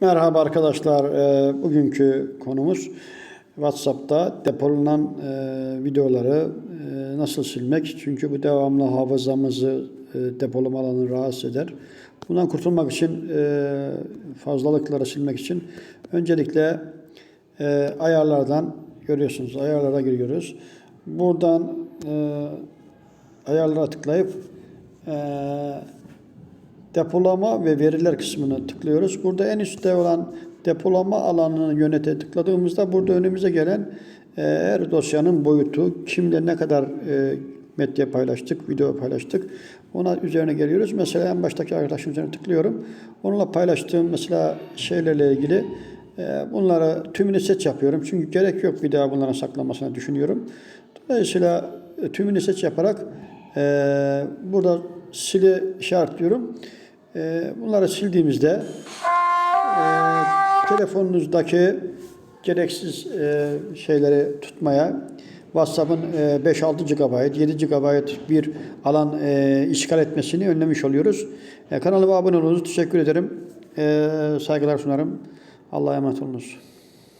Merhaba arkadaşlar. Ee, Bugünkü konumuz WhatsApp'ta depolanan e, videoları e, nasıl silmek? Çünkü bu devamlı hafızamızı e, depolama alanını rahatsız eder. Bundan kurtulmak için e, fazlalıkları silmek için öncelikle e, ayarlardan görüyorsunuz. Ayarlara giriyoruz. Buradan e, ayarlara tıklayıp e, depolama ve veriler kısmını tıklıyoruz. Burada en üstte olan depolama alanını yönete tıkladığımızda burada önümüze gelen e, her dosyanın boyutu, kimle ne kadar e, medya paylaştık, video paylaştık. Ona üzerine geliyoruz. Mesela en baştaki arkadaşın üzerine tıklıyorum. Onunla paylaştığım mesela şeylerle ilgili e, bunları tümünü seç yapıyorum. Çünkü gerek yok bir daha bunların saklanmasını düşünüyorum. Dolayısıyla e, tümünü seç yaparak e, burada sili işaretliyorum. E, bunları sildiğimizde e, telefonunuzdaki gereksiz e, şeyleri tutmaya WhatsApp'ın e, 5-6 GB, 7 GB bir alan e, işgal etmesini önlemiş oluyoruz. E, kanalıma abone olunuz. Teşekkür ederim. E, saygılar sunarım. Allah'a emanet olunuz.